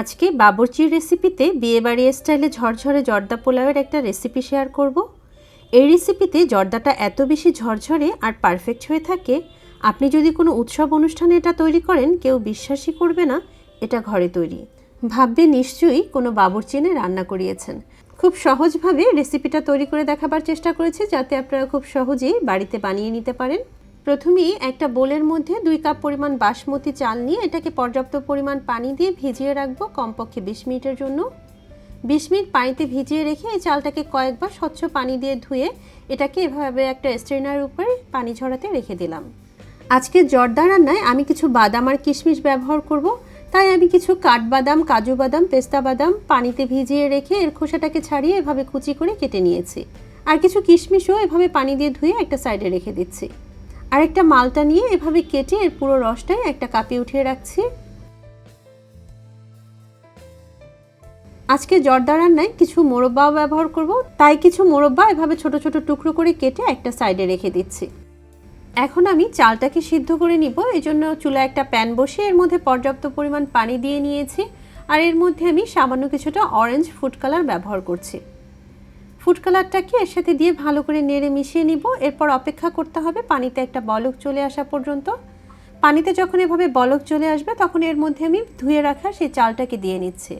আজকে বাবরচির রেসিপিতে বিয়েবাড়ি স্টাইলে ঝরঝরে জর্দা পোলাওয়ের একটা রেসিপি শেয়ার করব। এই রেসিপিতে জর্দাটা এত বেশি ঝরঝরে আর পারফেক্ট হয়ে থাকে। আপনি যদি কোনো উৎসব অনুষ্ঠানে এটা তৈরি করেন, কেউ বিশ্বাসই করবে না, এটা ঘরে তৈরি। ভাববে নিশ্চয়ই কোনো বাবরচিনে রান্না করিয়েছেন। খুব সহজভাবে রেসিপিটা তৈরি করে দেখাবার চেষ্টা করেছি, যাতে আপনারা খুব সহজেই বাড়িতে বানিয়ে নিতে পারেন। প্রথমেই একটা বোলের মধ্যে দুই কাপ পরিমাণ বাসমতি চাল নিয়ে এটাকে পর্যাপ্ত পরিমাণ পানি দিয়ে ভিজিয়ে রাখব কমপক্ষে বিশ মিনিটের জন্য। বিশ মিনিট পানিতে ভিজিয়ে রেখে এই চালটাকে কয়েকবার স্বচ্ছ পানি দিয়ে ধুয়ে এটাকে এভাবে একটা স্ট্রেনার উপরে পানি ঝরাতে রেখে দিলাম। আজকে জর্দা রান্নায় আমি কিছু বাদাম আর কিশমিশ ব্যবহার করব। তাই আমি কিছু কাঠবাদাম, কাজু বাদাম, পেস্তা বাদাম পানিতে ভিজিয়ে রেখে এর খোসাটাকে ছাড়িয়ে এভাবে কুচি করে কেটে নিয়েছি। আর কিছু কিশমিশও এভাবে পানি দিয়ে ধুয়ে একটা সাইডে রেখে দিচ্ছি। আর একটা মালটা নিয়ে এভাবে কেটে এর পুরো রসটাই একটা কাপে উঠিয়ে রাখছি। আজকে জর্দা রান্নায় কিছু মোরব্বাও ব্যবহার করব, তাই কিছু মোরব্বা এভাবে ছোট ছোট টুকরো করে কেটে একটা সাইডে রেখে দিচ্ছি। এখন আমি চালটাকে সিদ্ধ করে নিব এই জন্য চুলায় একটা প্যান বসিয়ে এর মধ্যে পর্যাপ্ত পরিমাণ পানি দিয়ে নিয়েছি, আর এর মধ্যে আমি সামান্য কিছুটা অরেঞ্জ ফুড কালার ব্যবহার করছি। ফুড কালারটাকে এর সাথে দিয়ে ভালো করে নেড়ে মিশিয়ে নিব। এরপর অপেক্ষা করতে হবে পানিতে একটা বলক চলে আসা পর্যন্ত। পানিতে যখন এভাবে বলক চলে আসবে, তখন এর মধ্যে আমি ধুয়ে রাখা সেই চালটাকে দিয়ে নিচ্ছি।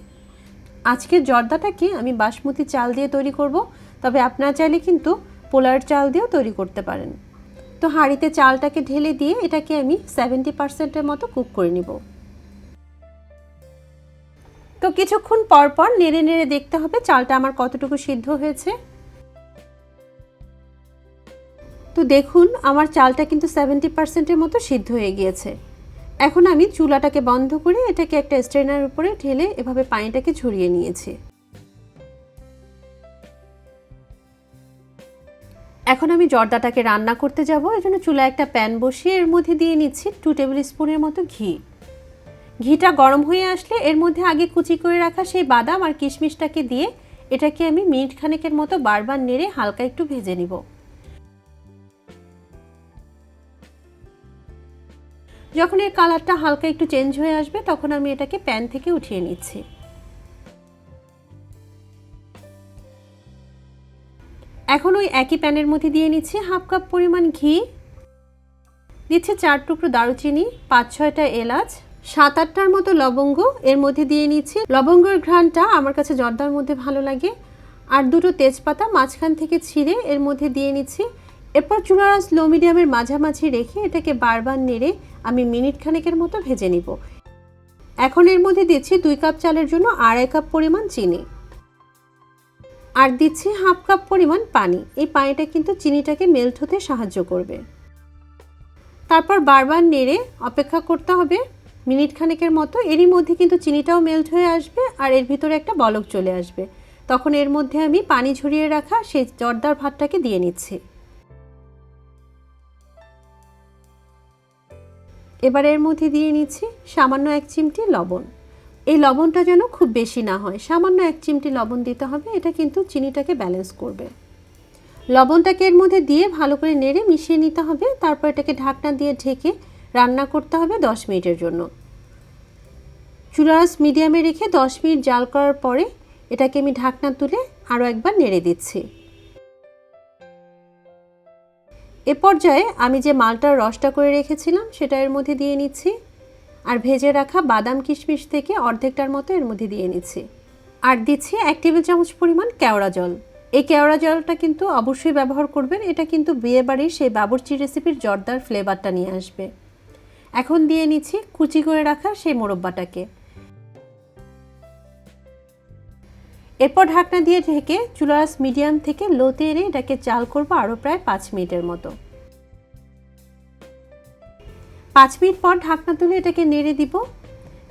আজকের জর্দাটাকে আমি বাসমতি চাল দিয়ে তৈরি করব। তবে আপনারা চাইলে কিন্তু পোলার চাল দিয়েও তৈরি করতে পারেন। তো হাঁড়িতে চালটাকে ঢেলে দিয়ে এটাকে আমি সেভেন্টি পার্সেন্টের মতো কুক করে নিব। তো কিছুক্ষণ পর পর নেড়ে নেড়ে দেখতে হবে চালটা আমার কতটুকু সিদ্ধ হয়েছে। তো দেখুন, আমার চালটা কিন্তু সেভেন্টি পার্সেন্টের মতো সিদ্ধ হয়ে গিয়েছে। এখন আমি চুলাটাকে বন্ধ করে এটাকে একটা স্ট্রেনার উপরে ঢেলে এভাবে পানিটাকে ঝরিয়ে নিয়েছি। এখন আমি জর্দাটাকে রান্না করতে যাব, এজন্য চুলায় একটা প্যান বসিয়ে এর মধ্যে দিয়ে নিচ্ছি টু টেবিল স্পুনের মতো ঘি। ঘিটা গরম হয়ে আসলে এর মধ্যে আগে কুচি করে রাখা সেই বাদাম আর কিশমিশটাকে দিয়ে এটাকে আমি মিনিট খানেকের মতো বারবার নেড়ে হালকা একটু ভেজে নিব। যখন এর কালারটা হালকা একটু চেঞ্জ হয়ে আসবে, তখন আমি এটাকে প্যান থেকে উঠিয়ে নিচ্ছি। এখন ওই একই প্যানের মধ্যে দিয়ে নিচ্ছি হাফ কাপ পরিমাণ ঘি, দিচ্ছি চার টুকরো দারুচিনি, পাঁচ ছয়টা এলাচ সাত আটটার মতো লবঙ্গ এর মধ্যে দিয়ে নিচ্ছি। লবঙ্গের ঘ্রাণটা আমার কাছে জর্দার মধ্যে ভালো লাগে। আর দুটো তেজপাতা মাঝখান থেকে ছিঁড়ে এর মধ্যে দিয়ে নিচ্ছি। এরপর চুলার লো মিডিয়ামের মাঝামাঝি রেখে এটাকে বারবার নেড়ে আমি মিনিট খানেকের মতো ভেজে নিব। এখন এর মধ্যে দিচ্ছি দুই কাপ চালের জন্য আড়াই কাপ পরিমাণ চিনি। আর দিচ্ছি হাফ কাপ পরিমাণ পানি। এই পানিটা কিন্তু চিনিটাকে মেল্ট হতে সাহায্য করবে। তারপর বারবার নেড়ে অপেক্ষা করতে হবে। মিনিট খানেকের মতো এরই মধ্যে কিন্তু চিনিটাও মেল্ট হয়ে আসবে আর এর ভিতরে একটা বলক চলে আসবে। তখন এর মধ্যে আমি পানি ঝরিয়ে রাখা সেই জর্দার ভাতটাকে দিয়ে নিচ্ছি। এবার এর মধ্যে দিয়ে নিচ্ছি সামান্য এক চিমটি লবণ। এই লবণটা যেন খুব বেশি না হয়, সামান্য এক চিমটি লবণ দিতে হবে, এটা কিন্তু চিনিটাকে ব্যালেন্স করবে। লবণটাকে এর মধ্যে দিয়ে ভালো করে নেড়ে মিশিয়ে নিতে হবে, তারপর এটাকে ঢাকনা দিয়ে ঢেকে রান্না করতে হবে দশ মিনিটের জন্য। চুলাস মিডিয়ামে রেখে দশ মিনিট জাল করার পরে এটাকে আমি ঢাকনা তুলে আরও একবার নেড়ে দিচ্ছি। এ পর্যায়ে আমি যে মালটার রসটা করে রেখেছিলাম সেটা এর মধ্যে দিয়ে নিচ্ছি আর ভেজে রাখা বাদাম কিশমিশ থেকে অর্ধেকটার মতো এর মধ্যে দিয়ে নিচ্ছি। আর দিচ্ছি এক টেবিল চামচ পরিমাণ কেওড়া জল। এই কেওড়া জলটা কিন্তু অবশ্যই ব্যবহার করবেন, এটা কিন্তু বিয়েবাড়ির সেই বাবরচি রেসিপির জর্দার ফ্লেভারটা নিয়ে আসবে। এখন দিয়ে নিচ্ছি কুচি করে রাখা সেই মোরব্বাটাকে। এরপর ঢাকনা দিয়ে ঢেকে চুলারাস মিডিয়াম থেকে লোতে এনে এটাকে চাল করব আরও প্রায় পাঁচ মিনিটের মতো। পাঁচ মিনিট পর ঢাকনা তুলে এটাকে নেড়ে দিব।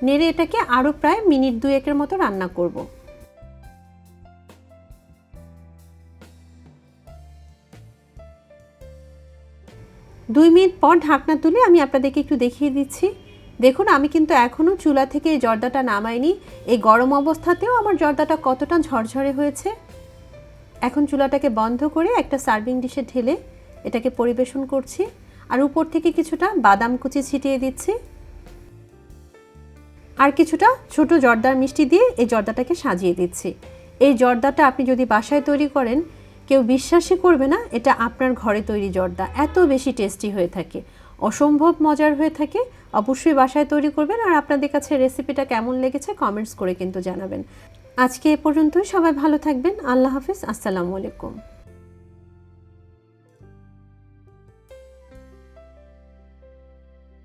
নেড়ে এটাকে আরও প্রায় মিনিট দুয়েকের মতো রান্না করব। দুই মিনিট পর ঢাকনা তুলে আমি আপনাদেরকে একটু দেখিয়ে দিচ্ছি। দেখুন, আমি কিন্তু এখনও চুলা থেকে এই জর্দাটা নামাইনি। এই গরম অবস্থাতেও আমার জর্দাটা কতটা ঝরঝরে হয়েছে। এখন চুলাটাকে বন্ধ করে একটা সার্ভিং ডিশে ঢেলে এটাকে পরিবেশন করছি। আর উপর থেকে কিছুটা বাদাম কুচি ছিটিয়ে দিচ্ছি। আর কিছুটা ছোট জর্দার মিষ্টি দিয়ে এই জর্দাটাকে সাজিয়ে দিচ্ছি। এই জর্দাটা আপনি যদি বাসায় তৈরি করেন কেউ বিশ্বাসই করবে না, এটা আপনার ঘরে তৈরি জর্দা। এত বেশি টেস্টি হয়ে থাকে। অসম্ভব মজার হয়ে থাকে। অবশ্যই বাসায় তৈরি করবেন আর আপনাদের কাছে রেসিপিটা কেমন লেগেছে কমেন্টস করে কিন্তু জানাবেন। আজকে এ পর্যন্তই, সবাই ভালো থাকবেন। আল্লাহ হাফিজ, আসসালামু আলাইকুম।